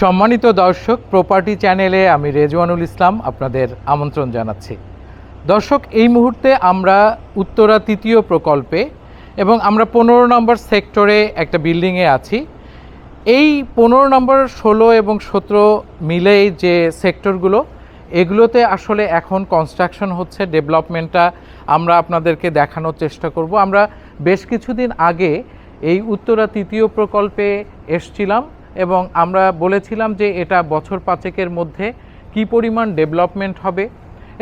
সম্মানিত দর্শক প্রপার্টি চ্যানেলে আমি রেজওয়ানুল ইসলাম আপনাদের আমন্ত্রণ জানাচ্ছি। দর্শক, এই মুহূর্তে আমরা উত্তরা তৃতীয় প্রকল্পে এবং আমরা পনেরো নম্বর সেক্টরে একটা বিল্ডিংয়ে আছি। এই পনেরো নম্বর ষোলো এবং সতেরো মিলে যে সেক্টরগুলো, এগুলোতে আসলে এখন কনস্ট্রাকশন হচ্ছে ডেভেলপমেন্টটা আমরা আপনাদেরকে দেখানোর চেষ্টা করব। আমরা বেশ কিছুদিন আগে এই উত্তরা তৃতীয় প্রকল্পে এসছিলাম। এবং আমরা বলেছিলাম যে এটা বছর পাঁচেকের মধ্যে কি পরিমাণ ডেভেলপমেন্ট হবে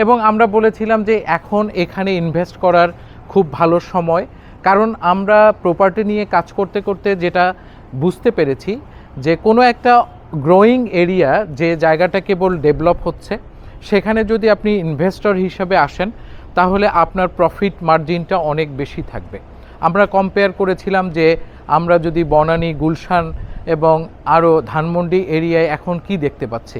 এবং আমরা বলেছিলাম যে এখন এখানে ইনভেস্ট করার খুব ভালো সময়। কারণ আমরা প্রপার্টি নিয়ে কাজ করতে করতে যেটা বুঝতে পেরেছি যে কোনো একটা গ্রোয়িং এরিয়া যে জায়গাটা কেবল ডেভেলপ হচ্ছে, সেখানে যদি আপনি ইনভেস্টর হিসাবে আসেন, তাহলে আপনার প্রফিট মার্জিনটা অনেক বেশি থাকবে। আমরা কম্পেয়ার করেছিলাম যে আমরা যদি বনানী, গুলশান এবং আরও ধানমন্ডি এরিয়ায় এখন কি দেখতে পাচ্ছি?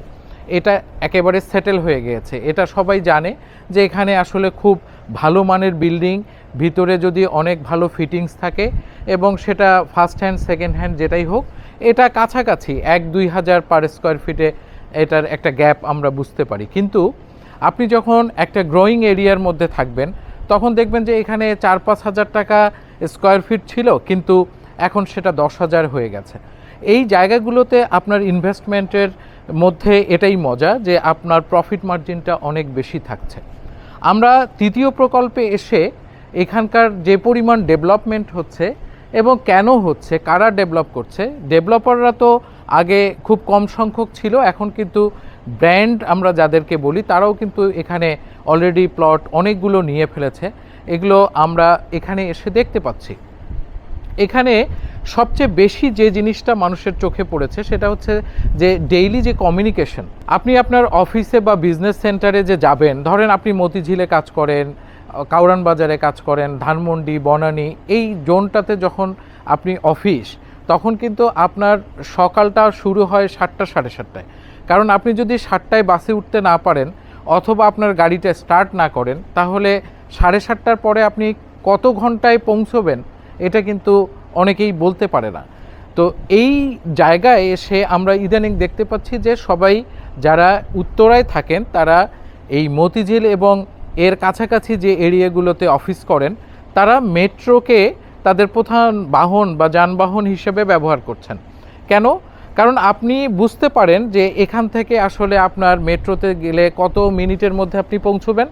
এটা একেবারে সেটেল হয়ে গিয়েছে। এটা সবাই জানে যে এখানে আসলে খুব ভালো মানের বিল্ডিং ভিতরে যদি অনেক ভালো ফিটিংস থাকে এবং সেটা ফার্স্ট হ্যান্ড সেকেন্ড হ্যান্ড যেটাই হোক, এটা কাছাকাছি এক, দুই হাজার পার স্কোয়ার ফিটে এটার একটা গ্যাপ আমরা বুঝতে পারি। কিন্তু আপনি যখন একটা গ্রোয়িং এরিয়ার মধ্যে থাকবেন, তখন দেখবেন যে এখানে চার, পাঁচ হাজার টাকা স্কোয়ার ফিট ছিল, কিন্তু এখন সেটা দশ হাজার হয়ে গেছে। এই জায়গাগুলোতে আপনার ইনভেস্টমেন্টের মধ্যে এটাই মজা যে আপনার প্রফিট মার্জিনটা অনেক বেশি থাকছে। আমরা তৃতীয় প্রকল্পে এসে এখানকার যে পরিমাণ ডেভেলপমেন্ট হচ্ছে এবং কেন হচ্ছে, কারা ডেভেলপ করছে ডেভেলপাররা তো আগে খুব কম সংখ্যক ছিল, এখন কিন্তু ব্র্যান্ড আমরা যাদেরকে বলি, তারাও কিন্তু এখানে অলরেডি প্লট অনেকগুলো নিয়ে ফেলেছে। এগুলো আমরা এখানে এসে দেখতে পাচ্ছি। এখানে সবচেয়ে বেশি যে জিনিসটা মানুষের চোখে পড়েছে সেটা হচ্ছে যে ডেইলি যে কমিউনিকেশন আপনি আপনার অফিসে বা বিজনেস সেন্টারে যে যাবেন, ধরেন আপনি মতিঝিলে কাজ করেন কাউরান বাজারে কাজ করেন, ধানমন্ডি, বনানী, এই জোনটাতে যখন আপনি অফিস তখন কিন্তু আপনার সকালটা শুরু হয় সাতটা সাড়ে সাতটায়। কারণ আপনি যদি সাতটায় বাসে উঠতে না পারেন, অথবা আপনার গাড়িটা স্টার্ট না করেন, তাহলে সাড়ে সাতটার পরে আপনি কত ঘন্টায় পৌঁছবেন এটা কিন্তু অনেকেই বলতে পারে না। তো এই জায়গায় এসে আমরা ইদানিং দেখতে পাচ্ছি যে সবাই যারা উত্তরায় থাকেন, তারা এই মতিঝিল এবং এর কাছাকাছি যে এরিয়াগুলোতে অফিস করেন, তারা মেট্রোকে তাদের প্রধান বাহন বা যানবাহন হিসেবে ব্যবহার করছেন। কেন? কারণ আপনি বুঝতে পারেন যে এখান থেকে আসলে আপনার মেট্রোতে গেলে কত মিনিটের মধ্যে আপনি পৌঁছবেন।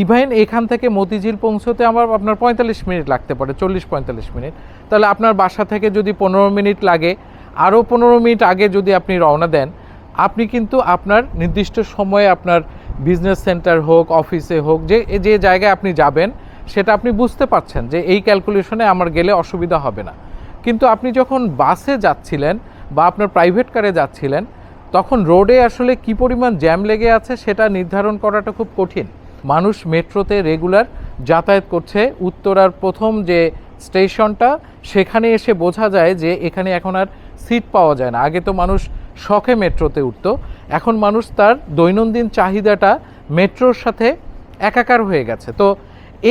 ইভেন এখান থেকে মতিঝিল পৌঁছতে আমার আপনার পঁয়তাল্লিশ মিনিট লাগতে পারে, চল্লিশ পঁয়তাল্লিশ মিনিট। তাহলে আপনার বাসা থেকে যদি পনেরো মিনিট লাগে, আরও পনেরো মিনিট আগে যদি আপনি রওনা দেন, আপনি কিন্তু আপনার নির্দিষ্ট সময়ে আপনার বিজনেস সেন্টার হোক অফিসে হোক, যে যে জায়গায় আপনি যাবেন, সেটা আপনি বুঝতে পারছেন যে এই ক্যালকুলেশনে আমার গেলে অসুবিধা হবে না। কিন্তু আপনি যখন বাসে যাচ্ছিলেন বা আপনার প্রাইভেট কারে যাচ্ছিলেন, তখন রোডে আসলে কি পরিমাণ জ্যাম লেগে আছে সেটা নির্ধারণ করাটা খুব কঠিন। মানুষ মেট্রোতে রেগুলার যাতায়াত করছে। উত্তরার প্রথম যে স্টেশনটা, সেখানে এসে বোঝা যায় যে এখানে এখন আর সিট পাওয়া যায় না। আগে তো মানুষ শখে মেট্রোতে উঠতো। এখন মানুষ তার দৈনন্দিন চাহিদাটা মেট্রোর সাথে একাকার হয়ে গেছে। তো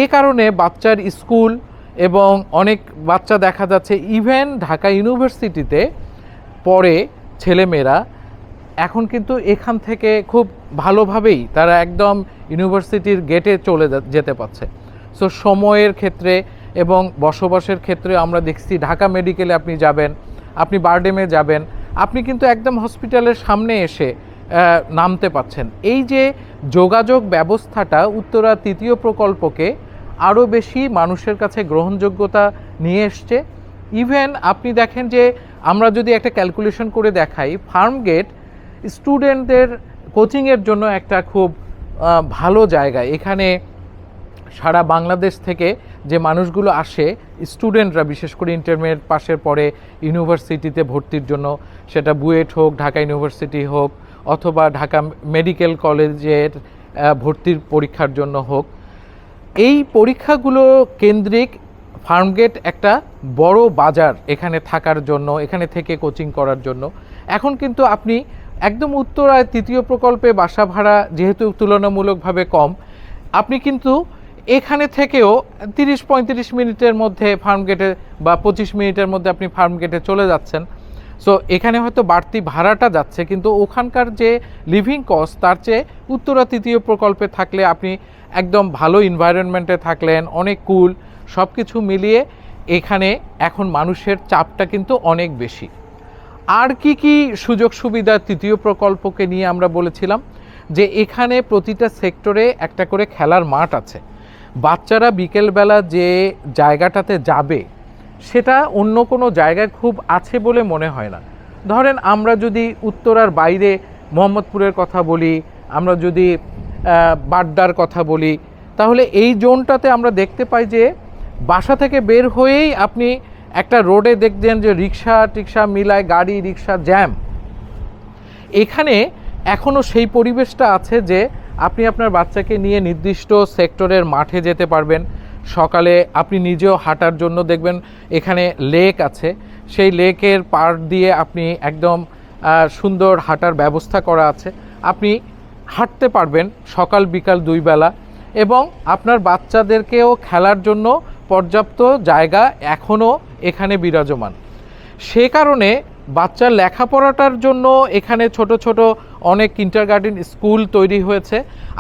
এ কারণে বাচ্চার স্কুল এবং অনেক বাচ্চা দেখা যাচ্ছে, ইভেন ঢাকা ইউনিভার্সিটিতে পড়ে ছেলেমেয়েরা, এখন কিন্তু এখান থেকে খুব ভালোভাবেই তারা একদম ইউনিভার্সিটির গেটে চলে যেতে পারছে। সো সময়ের ক্ষেত্রে এবং বসবাসের ক্ষেত্রে আমরা দেখছি ঢাকা মেডিকেলে আপনি যাবেন, আপনি বারডেমে যাবেন, আপনি কিন্তু একদম হসপিটালের সামনে এসে নামতে পাচ্ছেন এই যে যোগাযোগ ব্যবস্থাটা উত্তরা তৃতীয় প্রকল্পকে আরও বেশি মানুষের কাছে গ্রহণযোগ্যতা নিয়ে এসছে। ইভেন আপনি দেখেন যে আমরা যদি একটা ক্যালকুলেশন করে দেখাই ফার্ম গেট স্টুডেন্টদের কোচিংয়ের জন্য একটা খুব ভালো জায়গা। এখানে সারা বাংলাদেশ থেকে যে মানুষগুলো আসে, স্টুডেন্টরা, বিশেষ করে ইন্টারমিডিয়েট পাশের পরে ইউনিভার্সিটিতে ভর্তির জন্য, সেটা বুয়েট হোক, ঢাকা ইউনিভার্সিটি হোক, অথবা ঢাকা মেডিকেল কলেজের ভর্তির পরীক্ষার জন্য হোক। এই পরীক্ষাগুলো কেন্দ্রিক ফার্মগেট একটা বড় বাজার এখানে থাকার জন্য, এখানে থেকে কোচিং করার জন্য। এখন কিন্তু আপনি একদম উত্তরায় তৃতীয় প্রকল্পে বাসা ভাড়া যেহেতু তুলনামূলকভাবে কম, আপনি কিন্তু এখানে থেকেও তিরিশ পঁয়ত্রিশ মিনিটের মধ্যে ফার্ম গেটে বা পঁচিশ মিনিটের মধ্যে আপনি ফার্ম গেটে চলে যাচ্ছেন। সো এখানে হয়তো বাড়তি ভাড়াটা যাচ্ছে, কিন্তু ওখানকার যে লিভিং কস্ট তার চেয়ে উত্তরা তৃতীয় প্রকল্পে থাকলে আপনি একদম ভালো এনভায়রনমেন্টে থাকলেন, অনেক কুল সব কিছু মিলিয়ে এখানে এখন মানুষের চাপটা কিন্তু অনেক বেশি। আর কি কি সুযোগ সুবিধা তৃতীয় প্রকল্পকে নিয়ে আমরা বলেছিলাম? যে এখানে প্রতিটা সেক্টরে একটা করে খেলার মাঠ আছে। বাচ্চারা বিকেলবেলা যে জায়গাটাতে যাবে, সেটা অন্য কোনো জায়গায় খুব আছে বলে মনে হয় না। ধরেন আমরা যদি উত্তরার বাইরে মোহাম্মদপুরের কথা বলি, আমরা যদি বাড্ডার কথা বলি, তাহলে এই জোনটাতে আমরা দেখতে পাই যে বাসা থেকে বের হয়েই আপনি একটা রোডে দেখবেন যে রিক্সা টিক্সা মিলায় গাড়ি, রিক্সা, জ্যাম। এখানে এখনও সেই পরিবেশটা আছে যে আপনি আপনার বাচ্চাকে নিয়ে নির্দিষ্ট সেক্টরের মাঠে যেতে পারবেন। সকালে আপনি নিজেও হাঁটার জন্য দেখবেন এখানে লেক আছে। সেই লেকের পার দিয়ে আপনি একদম সুন্দর হাঁটার ব্যবস্থা করা আছে। আপনি হাঁটতে পারবেন সকাল বিকাল দুই বেলা এবং আপনার বাচ্চাদেরকেও খেলার জন্য পর্যাপ্ত জায়গা এখনও এখানে বিরাজমান। সে কারণে বাচ্চার লেখাপড়াটার জন্য এখানে ছোট ছোট অনেক কিন্টারগার্টেন স্কুল তৈরি হয়েছে।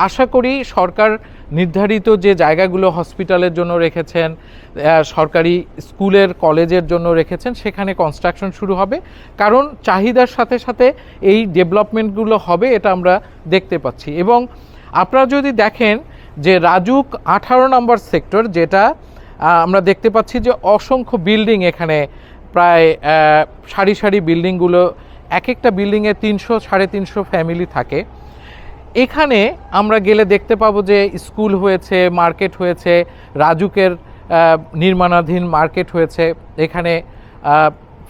আশা করি সরকার নির্ধারিত যে জায়গাগুলো হসপিটালের জন্য রেখেছেন সরকারি স্কুলের কলেজের জন্য রেখেছেন, সেখানে কনস্ট্রাকশন শুরু হবে। কারণ চাহিদার সাথে সাথে এই ডেভেলপমেন্টগুলো হবে এটা আমরা দেখতে পাচ্ছি। এবং আপনারা যদি দেখেন যে রাজুক আঠারো নম্বর সেক্টর যেটা আমরা দেখতে পাচ্ছি যে অসংখ্য বিল্ডিং এখানে প্রায় সারি সারি বিল্ডিংগুলো এক একটা বিল্ডিংয়ে তিনশো, সাড়ে তিনশো ফ্যামিলি থাকে। এখানে আমরা গেলে দেখতে পাবো যে স্কুল হয়েছে, মার্কেট হয়েছে, রাজুকের নির্মাণাধীন মার্কেট হয়েছে। এখানে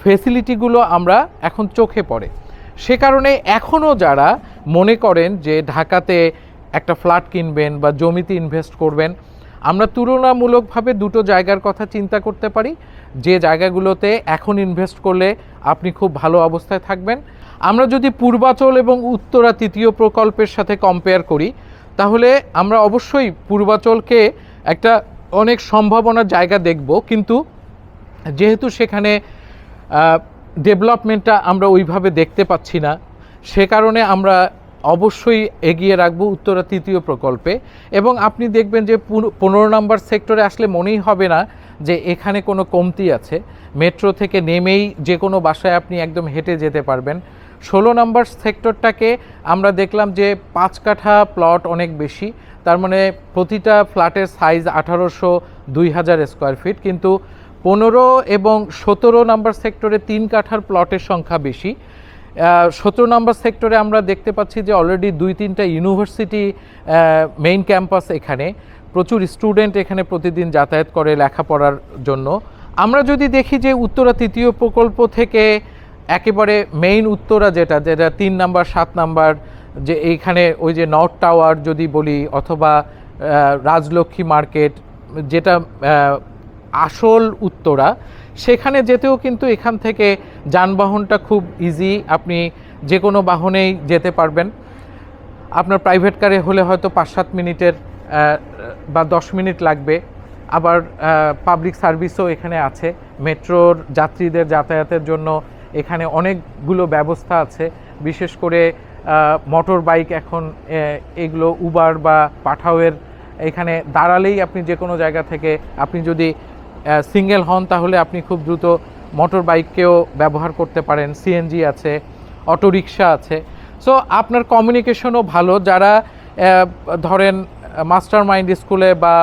ফেসিলিটিগুলো আমরা এখন চোখে পড়ে। সে কারণে এখনও যারা মনে করেন যে ঢাকাতে একটা ফ্ল্যাট কিনবেন বা জমিতে ইনভেস্ট করবেন আমরা তুলনামূলকভাবে দুটো জায়গার কথা চিন্তা করতে পারি। যে জায়গাগুলোতে এখন ইনভেস্ট করলে আপনি খুব ভালো অবস্থায় থাকবেন। আমরা যদি পূর্বাচল এবং উত্তরা তৃতীয় প্রকল্পের সাথে কম্পেয়ার করি, তাহলে আমরা অবশ্যই পূর্বাচলকে একটা অনেক সম্ভাবনার জায়গা দেখব। কিন্তু যেহেতু সেখানে ডেভেলপমেন্টটা আমরা ওইভাবে দেখতে পাচ্ছি না, সে কারণে আমরা অবশ্যই এগিয়ে রাখব উত্তরা তৃতীয় প্রকল্পে। এবং আপনি দেখবেন যে পুন- পনেরো নম্বর সেক্টরে আসলে মনেই হবে না যে এখানে কোনো কমতি আছে। মেট্রো থেকে নেমেই যে কোনো বাসায় আপনি একদম হেঁটে যেতে পারবেন। ষোলো নম্বর সেক্টরটাকে আমরা দেখলাম যে পাঁচ কাঠা প্লট অনেক বেশি। তার মানে প্রতিটা ফ্ল্যাটের সাইজ আঠারোশো দুই হাজার স্কোয়ার ফিট। কিন্তু পনেরো এবং সতেরো নম্বর সেক্টরে তিন কাঠার প্লটের সংখ্যা বেশি। সতেরো নম্বর সেক্টরে আমরা দেখতে পাচ্ছি যে অলরেডি দুই তিনটা ইউনিভার্সিটি মেইন ক্যাম্পাস এখানে। প্রচুর স্টুডেন্ট এখানে প্রতিদিন যাতায়াত করে লেখাপড়ার জন্য। আমরা যদি দেখি যে উত্তরা তৃতীয় প্রকল্প থেকে একেবারে মেইন উত্তরা যেটা যেটা তিন নাম্বার, সাত নাম্বার, যে এইখানে ওই যে নর্থ টাওয়ার যদি বলি, অথবা রাজলক্ষ্মী মার্কেট যেটা আসল উত্তরা সেখানে যেতেও কিন্তু এখান থেকে যানবাহনটা খুব ইজি আপনি যে কোনো বাহনেই যেতে পারবেন। আপনার প্রাইভেট কারে হলে হয়তো পাঁচ সাত মিনিটের বা দশ মিনিট লাগবে। আবার পাবলিক সার্ভিসও এখানে আছে। মেট্রোর যাত্রীদের যাতায়াতের জন্য এখানে অনেকগুলো ব্যবস্থা আছে। বিশেষ করে মোটর বাইক এখন এগুলো উবার বা পাঠাওয়ের এখানে দাঁড়ালেই আপনি যে কোনো জায়গা থেকে, আপনি যদি সিঙ্গেল হন, তাহলে আপনি খুব দ্রুত মোটর বাইককেও ব্যবহার করতে পারেন। সিএনজি আছে, অটোরিকশা আছে। সো আপনার কমিউনিকেশনও ভালো। যারা ধরেন মাস্টার মাইন্ড স্কুলে বা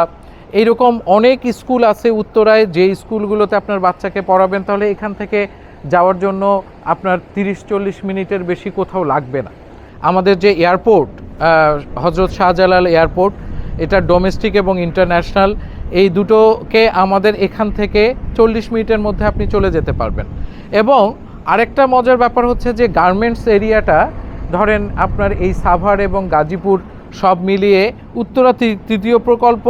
এইরকম অনেক স্কুল আছে উত্তরায়, যে স্কুলগুলোতে আপনার বাচ্চাকে পড়াবেন, তাহলে এখান থেকে যাওয়ার জন্য আপনার তিরিশ চল্লিশ মিনিটের বেশি কোথাও লাগবে না। আমাদের যে এয়ারপোর্ট হজরত শাহজালাল এয়ারপোর্ট, এটা ডোমেস্টিক এবং ইন্টারন্যাশনাল এই দুটোকে আমাদের এখান থেকে চল্লিশ মিনিটের মধ্যে আপনি চলে যেতে পারবেন। এবং আরেকটা মজার ব্যাপার হচ্ছে যে গার্মেন্টস এরিয়াটা, ধরেন আপনার এই সাভার এবং গাজীপুর সব মিলিয়ে উত্তরা তৃতীয় প্রকল্প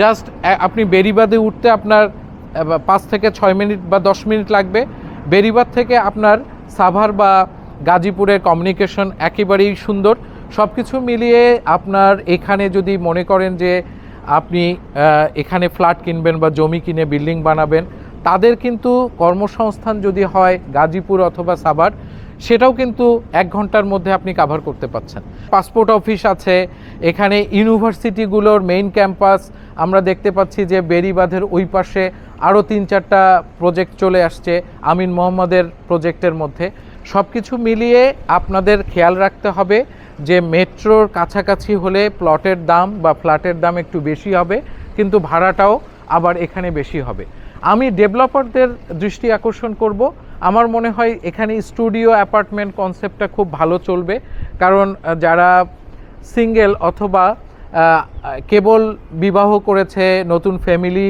জাস্ট আপনি বেরিবাদে উঠতে আপনার পাঁচ থেকে ছয় মিনিট বা দশ মিনিট লাগবে। বেরিবাদ থেকে আপনার সাভার বা গাজীপুরের কমিউনিকেশন একেবারেই সুন্দর। সব কিছু মিলিয়ে আপনার এখানে যদি মনে করেন যে আপনি এখানে ফ্ল্যাট কিনবেন বা জমি কিনে বিল্ডিং বানাবেন, তাদের কিন্তু কর্মসংস্থান যদি হয় গাজীপুর অথবা সাভার, সেটাও কিন্তু এক ঘণ্টার মধ্যে আপনি কাভার করতে পাচ্ছেন। পাসপোর্ট অফিস আছে, এখানে ইউনিভার্সিটিগুলোর মেইন ক্যাম্পাস আমরা দেখতে পাচ্ছি যে বেরিবাঁধের ওই পাশে আরও তিন চারটা প্রজেক্ট চলে আসছে, আমিন মোহাম্মদের প্রজেক্টের মধ্যে। সব কিছু মিলিয়ে আপনাদের খেয়াল রাখতে হবে যে মেট্রোর কাছাকাছি হলে প্লটের দাম বা ফ্ল্যাটের দাম একটু বেশি হবে, কিন্তু ভাড়াটাও আবার এখানে বেশি হবে। আমি ডেভেলপারদের দৃষ্টি আকর্ষণ করব। আমার মনে হয় এখানে স্টুডিও, অ্যাপার্টমেন্ট কনসেপ্টটা খুব ভালো চলবে। কারণ যারা সিঙ্গেল অথবা কেবল বিবাহ করেছে, নতুন ফ্যামিলি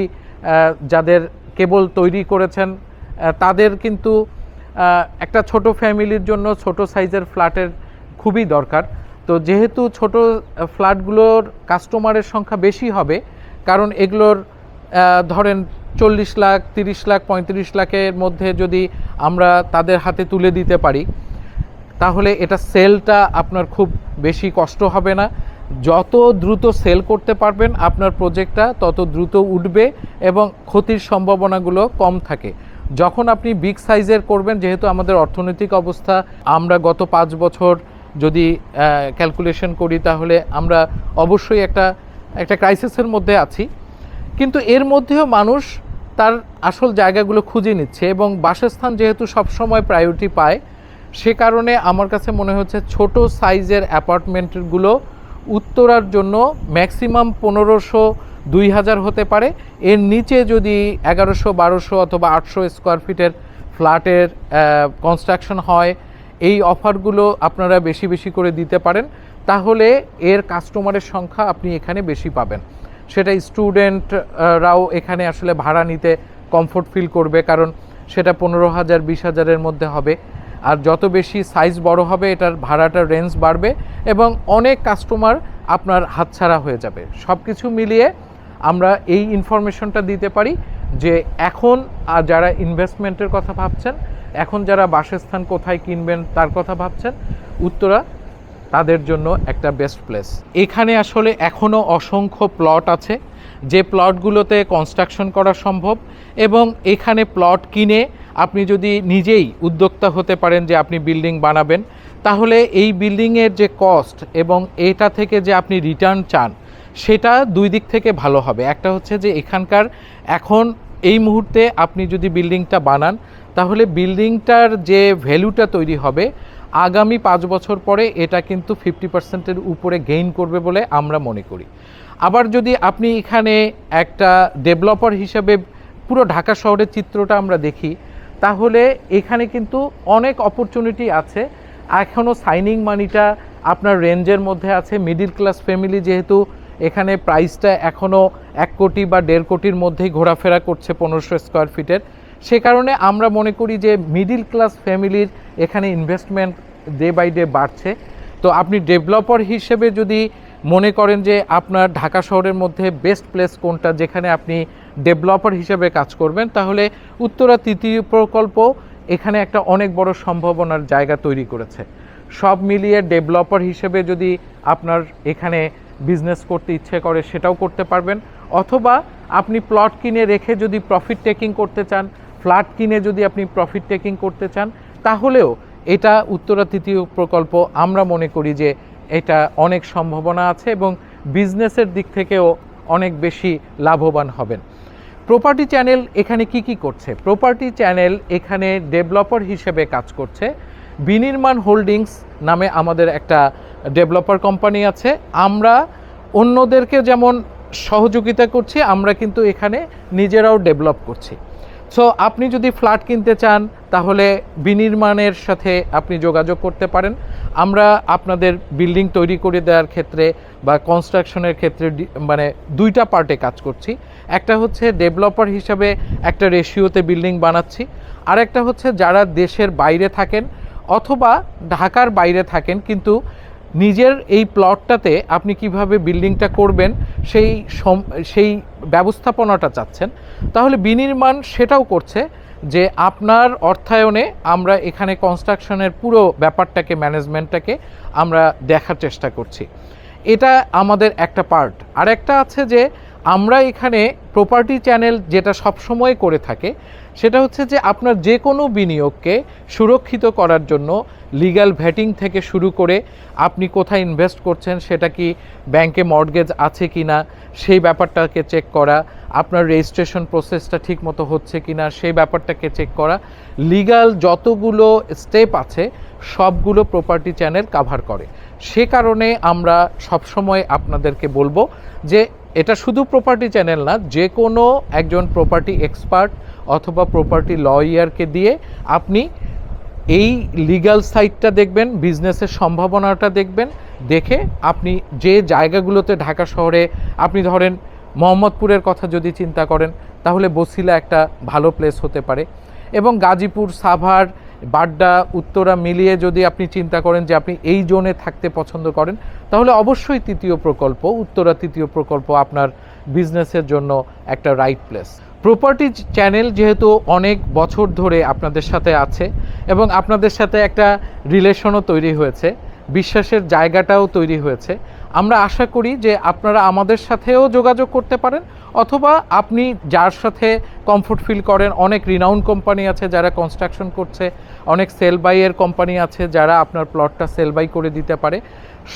যাদের কেবল তৈরি করেছেন তাদের কিন্তু একটা ছোট ফ্যামিলির জন্য ছোট সাইজের ফ্ল্যাটের খুবই দরকার। তো যেহেতু ছোট ফ্ল্যাটগুলোর কাস্টমারের সংখ্যা বেশি হবে, কারণ এগুলোর ধরেন চল্লিশ লাখ, তিরিশ লাখ, পঁয়ত্রিশ লাখের মধ্যে যদি আমরা তাদের হাতে তুলে দিতে পারি, তাহলে এটা সেলটা আপনার খুব বেশি কষ্ট হবে না। যত দ্রুত সেল করতে পারবেন আপনার প্রজেক্টটা, তত দ্রুত উঠবে এবং ক্ষতির সম্ভাবনাগুলো কম থাকে। যখন আপনি বিগ সাইজের করবেন, যেহেতু আমাদের অর্থনৈতিক অবস্থা, আমরা গত পাঁচ বছর যদি ক্যালকুলেশন করি তাহলে আমরা অবশ্যই একটা একটা ক্রাইসিসের মধ্যে আছি। কিন্তু এর মধ্যেও মানুষ তার আসল জায়গাগুলো খুঁজে নিচ্ছে এবং বাসস্থান যেহেতু সবসময় প্রায়োরিটি পায়, সে কারণে আমার কাছে মনে হচ্ছে ছোট সাইজের অ্যাপার্টমেন্টগুলো উত্তরার জন্য ম্যাক্সিমাম পনেরোশো, দুই হাজার হতে পারে। এর নিচে যদি এগারোশো, বারোশো অথবা আটশো স্কোয়ার ফিটের ফ্ল্যাটের কনস্ট্রাকশন হয় এই অফারগুলো আপনারা বেশি বেশি করে দিতে পারেন, তাহলে এর কাস্টমারের সংখ্যা আপনি এখানে বেশি পাবেন। সেটা স্টুডেন্টরাও এখানে আসলে ভাড়া নিতে কমফোর্ট ফিল করবে, কারণ সেটা পনেরো হাজার, বিশ হাজারের মধ্যে হবে। আর যত বেশি সাইজ বড় হবে, এটার ভাড়াটার রেঞ্জ বাড়বে এবং অনেক কাস্টমার আপনার হাতছাড়া হয়ে যাবে। সব কিছু মিলিয়ে আমরা এই ইনফরমেশনটা দিতে পারি যে এখন যারা ইনভেস্টমেন্টের কথা ভাবছেন এখন যারা বাসস্থান কোথায় কিনবেন তার কথা ভাবছেন, উত্তরা তাদের জন্য একটা বেস্ট প্লেস এখানে আসলে এখনও অসংখ্য প্লট আছে, যে প্লটগুলোতে কনস্ট্রাকশন করা সম্ভব এবং এখানে প্লট কিনে আপনি যদি নিজেই উদ্যোক্তা হতে পারেন যে আপনি বিল্ডিং বানাবেন, তাহলে এই বিল্ডিংয়ের যে কস্ট এবং এটা থেকে যে আপনি রিটার্ন চান, সেটা দুই দিক থেকে ভালো হবে। একটা হচ্ছে যে এখানকার এখন এই মুহূর্তে আপনি যদি বিল্ডিংটা বানান তাহলে বিল্ডিংটার যে ভ্যালুটা তৈরি হবে, আগামী পাঁচ বছর পরে এটা কিন্তু ফিফটি পার্সেন্টের উপরে গেইন করবে বলে আমরা মনে করি। আবার যদি আপনি এখানে একটা ডেভেলপার হিসেবে পুরো ঢাকা শহরের চিত্রটা আমরা দেখি, তাহলে এখানে কিন্তু অনেক অপরচুনিটি আছে। এখনও সাইনিং মানিটা আপনার রেঞ্জের মধ্যে আছে। মিডিল ক্লাস ফ্যামিলি যেহেতু এখানে প্রাইসটা এখনও এক কোটি বা দেড় কোটির মধ্যেই ঘোরাফেরা করছে পনেরোশো স্কোয়ার ফিটের সে কারণে আমরা মনে করি যে মিডিল ক্লাস ফ্যামিলির এখানে ইনভেস্টমেন্ট ডে বাই ডে বাড়ছে। তো আপনি ডেভেলপার হিসেবে যদি মনে করেন যে আপনার ঢাকা শহরের মধ্যে বেস্ট প্লেস কোনটা যেখানে আপনি ডেভেলপার হিসেবে কাজ করবেন, তাহলে উত্তরা তৃতীয় প্রকল্প এখানে একটা অনেক বড় সম্ভাবনার জায়গা তৈরি করেছে। সব মিলিয়ে ডেভেলপার হিসেবে যদি আপনার এখানে বিজনেস করতে ইচ্ছে করে সেটাও করতে পারবেন। অথবা আপনি প্লট কিনে রেখে যদি প্রফিট টেকিং করতে চান ফ্ল্যাট কিনে যদি আপনি প্রফিট টেকিং করতে চান, তাহলেও এটা উত্তরা তৃতীয় প্রকল্প আমরা মনে করি যে এটা অনেক সম্ভাবনা আছে এবং বিজনেসের দিক থেকেও অনেক বেশি লাভবান হবেন। প্রপার্টি চ্যানেল এখানে কি কি করছে? প্রপার্টি চ্যানেল এখানে ডেভেলপার হিসেবে কাজ করছে। বিনির্মাণ হোল্ডিংস নামে আমাদের একটা ডেভেলপার কোম্পানি আছে। আমরা অন্যদেরকে যেমন সহযোগিতা করছি, আমরা কিন্তু এখানে নিজেরাও ডেভেলপ করছি। সো আপনি যদি ফ্ল্যাট কিনতে চান, তাহলে বিনির্মাণের সাথে আপনি যোগাযোগ করতে পারেন। আমরা আপনাদের বিল্ডিং তৈরি করে দেওয়ার ক্ষেত্রে বা কনস্ট্রাকশনের ক্ষেত্রে মানে দুইটা পার্টে কাজ করছি। একটা হচ্ছে ডেভেলপার হিসাবে একটা রেশিওতে বিল্ডিং বানাচ্ছি। আর একটা হচ্ছে যারা দেশের বাইরে থাকেন অথবা ঢাকার বাইরে থাকেন, কিন্তু নিজের এই প্লটটাতে আপনি কীভাবে বিল্ডিংটা করবেন, সেই সেই ব্যবস্থাপনাটা চাচ্ছেন, তাহলে বিনির্মাণ সেটাও করছে যে আপনার অর্থায়নে আমরা এখানে কনস্ট্রাকশনের পুরো ব্যাপারটাকে ম্যানেজমেন্টটাকে আমরা দেখার চেষ্টা করছি। এটা আমাদের একটা পার্ট আর একটা আছে যে আমরা এখানে প্রপার্টি চ্যানেল যেটা সবসময় করে থাকে সেটা হচ্ছে যে আপনার যে কোনো বিনিয়োগকে সুরক্ষিত করার জন্য লিগ্যাল ভ্যাটিং থেকে শুরু করে আপনি কোথায় ইনভেস্ট করছেন, সেটা কি ব্যাংকে মর্টগেজ আছে কি না সেই ব্যাপারটাকে চেক করা, আপনার রেজিস্ট্রেশন প্রসেসটা ঠিক মতো হচ্ছে কি না সেই ব্যাপারটাকে চেক করা লিগাল যতগুলো স্টেপ আছে, সবগুলো প্রপার্টি চ্যানেল কাভার করে। সে কারণে আমরা সবসময় আপনাদেরকে বলব যে এটা শুধু প্রপার্টি চ্যানেল না, যে কোনো একজন প্রপার্টি এক্সপার্ট অথবা প্রপার্টি লয়ারকে দিয়ে আপনি এই লিগ্যাল সাইডটা দেখবেন বিজনেসের সম্ভাবনাটা দেখবেন, দেখে আপনি যে জায়গাগুলোতে ঢাকা শহরে আপনি ধরেন মোহাম্মদপুরের কথা যদি চিন্তা করেন, তাহলে বসিলা একটা ভালো প্লেস হতে পারে। এবং গাজীপুর, সাভার, বাড্ডা, উত্তরা মিলিয়ে যদি আপনি চিন্তা করেন যে আপনি এই জোনে থাকতে পছন্দ করেন, তাহলে অবশ্যই তৃতীয় প্রকল্প, উত্তরা তৃতীয় প্রকল্প আপনার বিজনেসের জন্য একটা রাইট প্লেস প্রপার্টি চ্যানেল যেহেতু অনেক বছর ধরে আপনাদের সাথে আছে এবং আপনাদের সাথে একটা রিলেশনও তৈরি হয়েছে, বিশ্বাসের জায়গাটাও তৈরি হয়েছে। আমরা আশা করি যে আপনারা আমাদের সাথেও যোগাযোগ করতে পারেন অথবা আপনি যার সাথে কমফোর্ট ফিল করেন, অনেক রিনাউন কোম্পানি আছে যারা কনস্ট্রাকশন করছে, অনেক সেল বাইয়ের কোম্পানি আছে যারা আপনার প্লটটা সেল বাই করে দিতে পারে।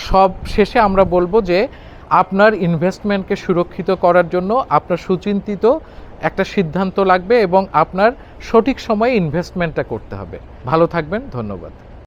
সব শেষে আমরা বলব যে আপনার ইনভেস্টমেন্টকে সুরক্ষিত করার জন্য আপনার সুচিন্তিত একটা সিদ্ধান্ত লাগবে এবং আপনার সঠিক সময়ে ইনভেস্টমেন্টটা করতে হবে। ভালো থাকবেন ধন্যবাদ।